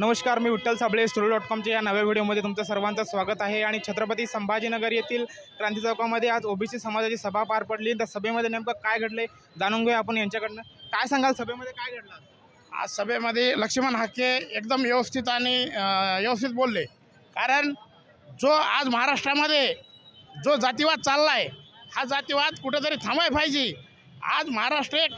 नमस्कार मी Vitthal Sable story dot कॉमच्या या नव्या व्हिडिओमध्ये तुमचं सर्वांचं स्वागत आहे. आणि छत्रपती संभाजीनगर येथील क्रांती चौकामध्ये आज ओबीसी समाजाची सभा पार पडली. त्या सभेमध्ये नेमकं काय घडले जाणून घेऊया आपण यांच्याकडनं. काय सांगाल सभेमध्ये काय घडलं आज? सभेमध्ये लक्ष्मण हाके एकदम व्यवस्थित आणि व्यवस्थित बोलले. कारण जो आज महाराष्ट्रामध्ये जो जातीवाद चालला आहे हा जातीवाद कुठेतरी थांबाय पाहिजे. आज महाराष्ट्र एक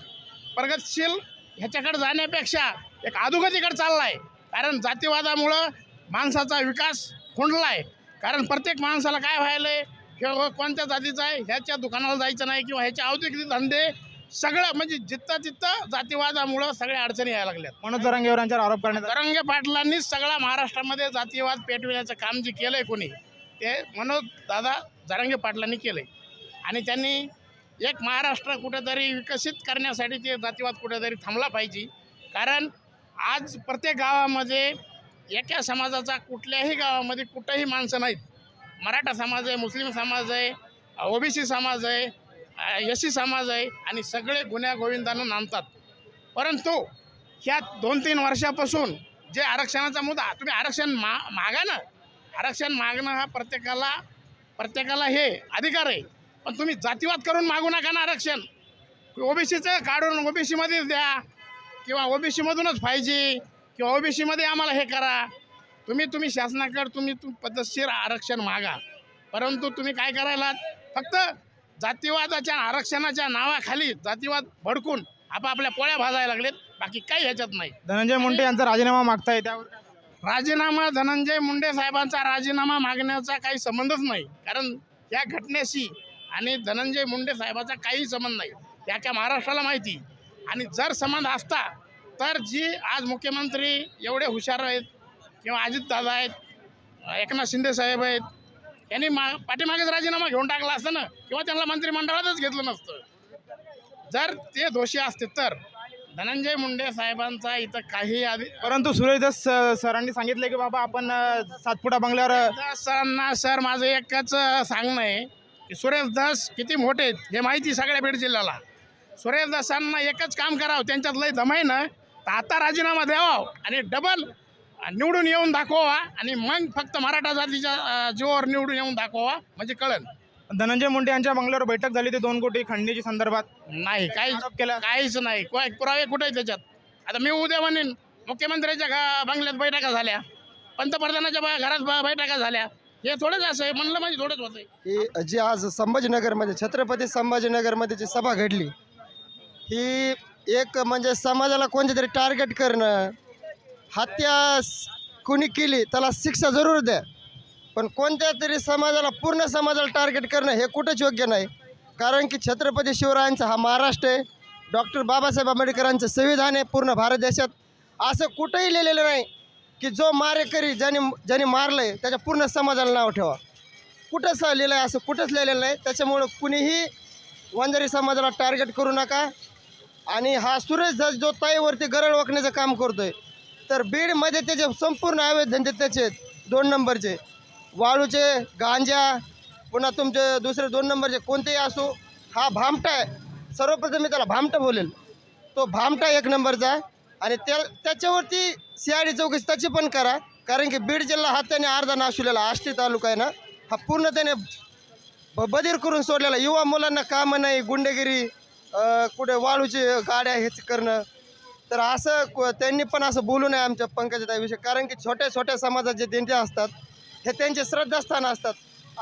प्रगतशील ह्याच्याकडे जाण्यापेक्षा एक अधोगतीकडे चालला आहे कारण जातीवादामुळं माणसाचा विकास खुंडला आहे कारण प्रत्येक माणसाला काय व्हायलं आहे किंवा कोणत्या जातीचा आहे? ह्याच्या दुकानाला जायचं नाही किंवा ह्याचे औद्योगिक धंदे सगळं म्हणजे जिथं तिथं जातीवादामुळं सगळ्या अडचणी यायला लागल्यात. मनोज जरांगेवर यांच्यावर आरोप करण्यात. तरंगे पाटलांनीच सगळा महाराष्ट्रामध्ये जातीवाद पेटविण्याचं काम जे केलं आहे कोणी ते मनोज दादा जरांगे पाटलांनी केलं आहे आणि त्यांनी एक महाराष्ट्र कुठेतरी विकसित करण्यासाठी ते जातीवाद कुठेतरी थांबला पाहिजे. कारण आज प्रत्येक गावामध्ये एका समाजाचा कुठल्याही गावामध्ये कुठंही माणसं नाहीत. मराठा समाज आहे मुस्लिम समाज आहे ओबीसी समाज आहे एस समाज आहे आणि सगळे गुन्ह्या गोविंदानं नांदतात परंतु ह्या दोन तीन वर्षापासून जे आरक्षणाचा मुद्दा तुम्ही आरक्षण मा मागा ना. आरक्षण मागणं हा प्रत्येकाला प्रत्येकाला हे अधिकार आहे. पण तुम्ही जातीवाद करून मागू नका ना आरक्षण. ओबीसीचं काढून ओबीसीमध्येच द्या. किंवा ओबीसीमधूनच पाहिजे किंवा ओबीसीमध्ये आम्हाला हे करा. तुम्ही तुम्ही शासनाकडे तुम्ही तुम पद्धतशीर आरक्षण मागा. परंतु तुम्ही काय करायला फक्त जातीवादाच्या आरक्षणाच्या नावाखाली जातीवाद भडकून आपापल्या पोळ्या भाजायला लागलेत. बाकी काही ह्याच्यात नाही. धनंजय मुंडे यांचा राजीनामा मागताय त्यावर? राजीनामा धनंजय मुंडे साहेबांचा राजीनामा मागण्याचा काही संबंधच नाही. कारण या घटनेशी आणि धनंजय मुंडे साहेबाचा काही संबंध नाही. त्याच्या महाराष्ट्राला माहिती? आणि जर संबंध असता तर जी आज मुख्यमंत्री एवढे हुशार आहेत किंवा अजितदादा आहेत एकनाथ शिंदे साहेब आहेत यांनी मा पाठीमागेच राजीनामा घेऊन टाकला असतं ना किंवा त्यांना मंत्रिमंडळातच घेतलं नसतं. जर ते दोषी असते तर धनंजय मुंडे साहेबांचा इथं काही आधी परंतु सुरेश दस स- सरांनी सांगितलं की बाबा आपण सातपुडा बंगल्यावर सरांना सर माझं एकच सांगणं आहे की सुरेश दास किती मोठे आहेत हे माहिती सगळ्या बीड जिल्ह्याला. सुरेश दासांना एकच काम करावं त्यांच्यात लय दमाई ना तर आता राजीनामा द्यावा आणि डबल निवडून येऊन दाखवा आणि मग फक्त मराठा जातीच्या जीवावर निवडून येऊन दाखवा म्हणजे कळन धनंजय मुंडे यांच्या बंगल्यावर बैठक झाली ते दोन कोटी खंडणीची संदर्भात. नाही काही केला. काहीच नाही. कोय पुरावे कुठे त्याच्यात? आता मी उद्या म्हणेन मुख्यमंत्र्याच्या घा बंगल्यात बैठका झाल्या पंतप्रधानाच्या बा- घरात ब- बैठका झाल्या. हे थोडंच असं आहे म्हणलं म्हणजे थोडंच होतं ही जी आज संभाजीनगरमध्ये छत्रपती संभाजीनगरमध्ये जी सभा घडली ही एक म्हणजे समाजाला कोणते तरी टार्गेट करणं हत्या कुणी केली त्याला शिक्षा जरूर द्या. पण कोणत्या तरी समाजाला पूर्ण समाजाला टार्गेट करणं हे कुठंच योग्य नाही. कारण की छत्रपती शिवरायांचा हा महाराष्ट्र आहे. डॉक्टर बाबासाहेब आंबेडकरांचं संविधान आहे पूर्ण भारत देशात. असं कुठंही लिहिलेलं नाही की जो मारेकरी ज्याने ज्याने मारलं आहे त्याच्या पूर्ण समाजाला नाव ठेवा. कुठंच लिहिलं आहे असं कुठंच लिहिलेलं नाही. त्याच्यामुळं कुणीही वंजारी समाजाला टार्गेट करू नका. आणि हा सुरेश धस जो ताईवरती गरळ वाकण्याचं काम करतोय तर बीडमध्ये त्याचे संपूर्ण अवैध धंदे त्याचे दोन नंबरचे. वाळूचे गांजा पुन्हा तुमचे दुसरे दोन नंबरचे कोणतेही असो हा भामटा आहे. सर्वप्रथम मी त्याला भामटा बोलेल. तो भामटा एक नंबरचा आहे. आणि त्या त्याच्यावरती सिआयडी चौकशी त्याची पण करा. कारण की बीड जिल्हा हा त्याने अर्धा नाशिवलेला आष्टी तालुका आहे ना हा पूर्ण त्याने ब बधीर करून सोडलेला. युवा मुलांना कामं नाही गुंडेगिरी कुठे वाळूची गाड्या हेच करणं. तर असं त्यांनी पण असं बोलू नये आमच्या पंकजाताईविषयी. कारण की छोट्या छोट्या समाजात जे देणते असतात हे त्यांचे श्रद्धास्थान असतात.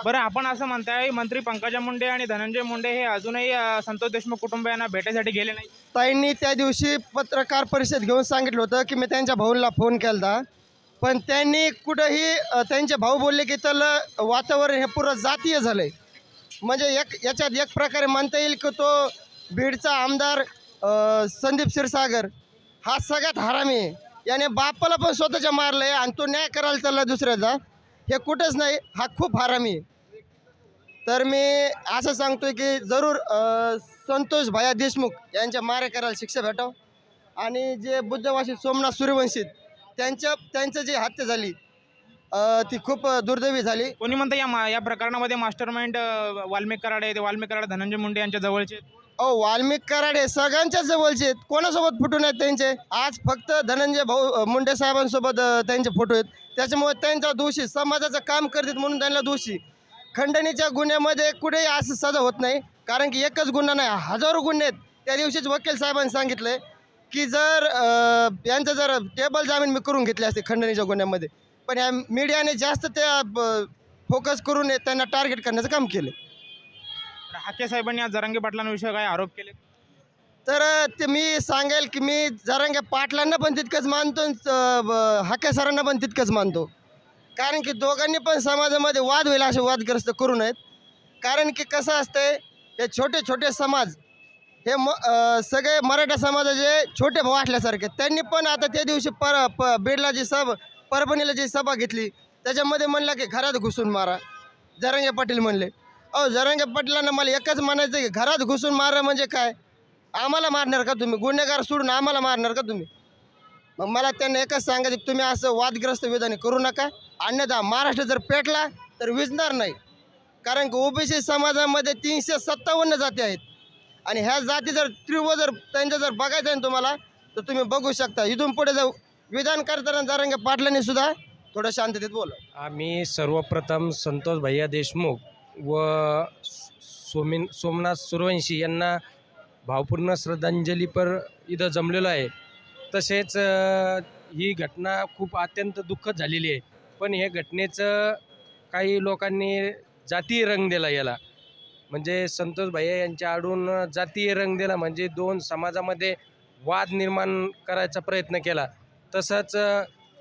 बरं आपण असं म्हणताय मंत्री पंकजा मुंडे आणि धनंजय मुंडे हे अजूनही संतोष देशमुख कुटुंबियांना भेटायसाठी गेले नाही ताईंनी त्या दिवशी पत्रकार परिषद घेऊन सांगितलं होतं की मी त्यांच्या भाऊला फोन केला पण त्यांनी कुठंही त्यांचे भाऊ बोलले की त्याला वातावरण हे पुरं जातीय झालं आहे म्हणजे एक याच्यात एक प्रकारे म्हणता येईल की तो बीडचा आमदार संदीप क्षीरसागर हा सगळ्यात हरामी आहे. याने बापाला पण स्वतःच्या मारलं आहे आणि तो न्याय करायला चालला दुसऱ्याचा. हे कुठंच नाही हा खूप हरामी आहे. तर मी असं सांगतोय की जरूर संतोष भया देशमुख यांच्या मारे करायला शिक्षा भेटाव. आणि जे बुद्धवासी सोमनाथ सूर्यवंशीत त्यांच्या त्यांचं जी हत्या झाली ती खूप दुर्दैवी झाली. कोणी म्हणतं या मा या प्रकरणामध्ये मास्टर माइंड वाल्मिक कराड आहे ते वाल्मिक कराड धनंजय मुंडे यांच्या जवळचे आहेत. अहो वाल्मिक कराड हे सगळ्यांच्याच जवळचे आहेत. कोणासोबत फुटून आहेत त्यांचे? आज फक्त धनंजय भाऊ मुंडे साहेबांसोबत त्यांचे फोटो आहेत. त्याच्यामुळे त्यांचा दोषी समाजाचं काम करतात म्हणून त्यांना दोषी. खंडणीच्या गुन्ह्यामध्ये कुठेही असं सजा होत नाही कारण की एकच गुन्हा नाही हजारो गुन्हे आहेत. त्या दिवशीच वकील साहेबांनी सांगितलं की जर यांचं जर टेबल जामीन मी करून घेतले असते खंडणीच्या गुन्ह्यामध्ये पण या मीडियाने जास्त त्या फोकस करून त्यांना टार्गेट करण्याचं काम केलं हाके साहेबांनी आज जरांगे पाटलांविषयी काय आरोप केले? तर ते मी सांगेल की मी जरांगे पाटलांना पण तितकंच मानतो आणि, ब- हाके सरांना पण तितकंच मानतो. कारण की दोघांनी पण समाजामध्ये वाद होईल असे वादग्रस्त करू नयेत. कारण की कसं असतंय हे छोटे छोटे समाज हे म अ, सगळे मराठा समाजाचे छोटे भाऊ असल्यासारखे त्यांनी पण आता त्या दिवशी पर प बीडला जी सभा परभणीला जी सभा घेतली त्याच्यामध्ये म्हणलं की घरात घुसून मारा. जरांगे पाटील म्हणले. अहो जरांगे पाटलांना मला एकच म्हणायचं की घरात घुसून मारा म्हणजे काय? आम्हाला मारणार का तुम्ही? गुन्हेगार सोडून आम्हाला मारणार का तुम्ही? मग मला त्यांना एकच सांगायचं की तुम्ही असं वादग्रस्त विधाने करू नका. अन्यथा महाराष्ट्र जर पेटला तर विजणार नाही. कारण की ओबीसी समाजामध्ये तीनशे सत्तावन्न जाती आहेत. आणि ह्या जाती जर तीव्र जर त्यांच्या जर बघायचं आहे ना तुम्हाला तर तुम्ही बघू शकता. इथून पुढे जाऊ. विधान करताना जरंगे पाटलांनी सुद्धा थोडं शांततेत बोला आम्ही सर्वप्रथम संतोष भैया देशमुख व सोमिन सोमनाथ सुरवंशी यांना भावपूर्ण श्रद्धांजलीपर इथं जमलेलो आहे. तसेच ही घटना खूप अत्यंत दुःखद झालेली आहे. पण हे घटनेचं काही लोकांनी जातीय रंग दिला याला. म्हणजे संतोष भैया यांच्या आडून जातीय रंग दिला म्हणजे दोन समाजामध्ये वाद निर्माण करायचा प्रयत्न केला. तसंच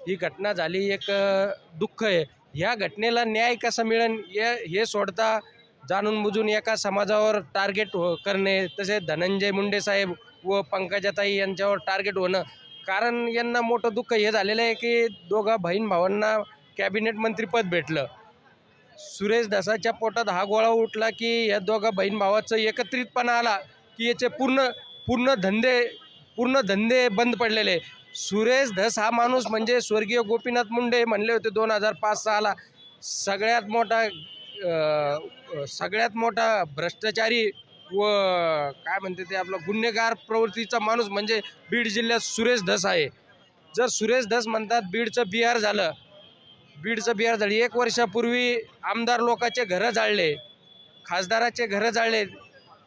ही घटना झाली एक दुःख आहे. ह्या घटनेला न्याय कसा मिळेल या हे सोडता जाणून बुजून एका समाजावर टार्गेट हो करणे तसेच धनंजय मुंडे साहेब व पंकजाताई यांच्यावर टार्गेट होणं. कारण यांना मोठं दुःख हे झालेलं आहे की दोघा बहीण भावांना कॅबिनेट मंत्रीपद भेटलं. सुरेश दसाच्या पोटात हा गोळा उठला की या दोघा बहीण भावाचं एकत्रितपणा आला की याचे पूर्ण पूर्ण धंदे पूर्ण धंदे बंद पडलेले. सुरेश धस हा माणूस म्हणजे स्वर्गीय गोपीनाथ मुंडे म्हणले होते दोन हजार पाच सहाला सगळ्यात मोठा सगळ्यात मोठा भ्रष्टाचारी व काय म्हणते ते आपलं गुन्हेगार प्रवृत्तीचा माणूस म्हणजे बीड जिल्ह्यात सुरेश धस आहे. जर सुरेश धस म्हणतात बीडचं बिहार झालं बीडचं बिहार झालं एक वर्षापूर्वी आमदार लोकाचे घरं जाळले खासदाराचे घरं जाळले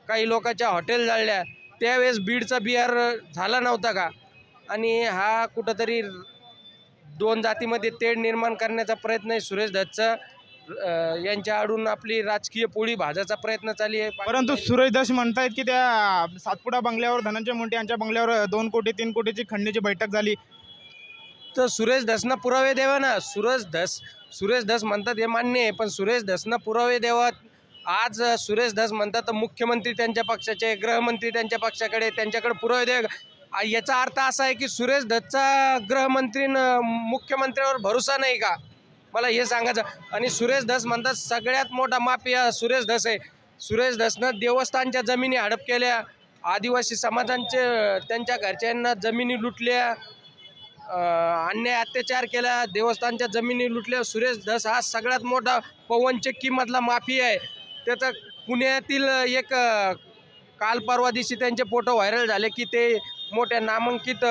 काही लोकाच्या हॉटेल जाळल्या त्यावेळेस बीडचा बिहार झाला नव्हता का? आणि हा कुठंतरी दोन जातीमध्ये तेढ निर्माण करण्याचा प्रयत्न आहे सुरेश अं, यांच्या आडून आपली राजकीय पोळी भाजायचा प्रयत्न चालू आहे. परंतु सुरेश दास म्हणतायत की त्या सातपुडा बंगल्यावर धनंजय मुंडे यांच्या बंगल्यावर दोन कोटी तीन कोटीची खंडणीची बैठक झाली. तर सुरेश धसना पुरावे द्यावा ना? सुरेश धस सुरेश धस म्हणतात हे मान्य आहे पण सुरेश धसना पुरावे द्यावात. आज सुरेश धस म्हणतात तर मुख्यमंत्री त्यांच्या पक्षाचे गृहमंत्री त्यांच्या पक्षाकडे त्यांच्याकडे पुरावे द्या याचा अर्थ असा आहे की सुरेश धसचा गृहमंत्री न मुख्यमंत्र्यावर भरोसा नाही का? मला हे सांगायचं आणि सुरेश धस म्हणतात सगळ्यात मोठा माफिया सुरेश धस आहे. सुरेश धसनं देवस्थानच्या जमिनी हडप केल्या आदिवासी समाजांचे त्यांच्या घरच्यांना जमिनी लुटल्या अन्याय अत्याचार केला देवस्थानच्या जमिनी लुटल्या. सुरेश धस हा सगळ्यात मोठा पवन चक्कीमधला माफी आहे. त्याचा पुण्यातील एक काल परवा दिवशी त्यांचे फोटो व्हायरल झाले की ते मोठ्या नामांकित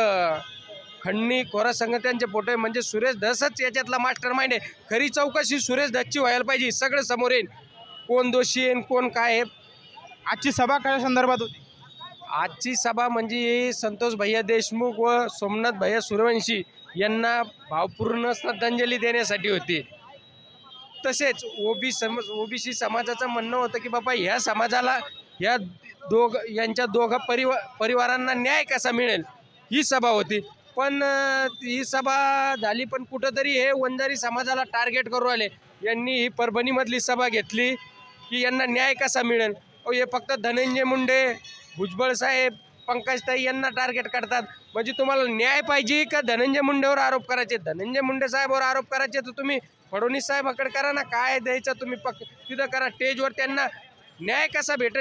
खंडणी खोरासंघ त्यांचे फोटो आहे म्हणजे सुरेश धसच याच्यातला मास्टर माइंड आहे. खरी चौकशी सुरेश धसची व्हायला पाहिजे. सगळं समोर येईल कोण दोषी आणि कोण काय आहे? आजची सभा काय संदर्भात होती? आजची सभा म्हणजे संतोष भैया देशमुख व सोमनाथ भैया सूर्यवंशी यांना भावपूर्ण श्रद्धांजली देण्यासाठी होती. तसेच ओबी सम ओबीसी समाजाचं म्हणणं होतं की बाबा ह्या समाजाला ह्या दोघ यांच्या दोघा परिवा परिवारांना न्याय कसा मिळेल? ही सभा होती. पण ही सभा झाली पण कुठंतरी हे वंजारी समाजाला टार्गेट करू आले. यांनी ही परभणीमधली सभा घेतली की यांना न्याय कसा मिळेल? अहो हे फक्त धनंजय मुंडे भुजबळ साहेब पंकजताई यांना टार्गेट करतात. म्हणजे तुम्हाला न्याय पाहिजे का धनंजय मुंडेवर आरोप करायचे? धनंजय मुंडे साहेबवर आरोप करायचे तर तुम्ही फडणवीस साहेबाकडे करा ना. काय द्यायचं तुम्ही पक तिथं करा. स्टेजवर त्यांना न्याय कसा भेटेल?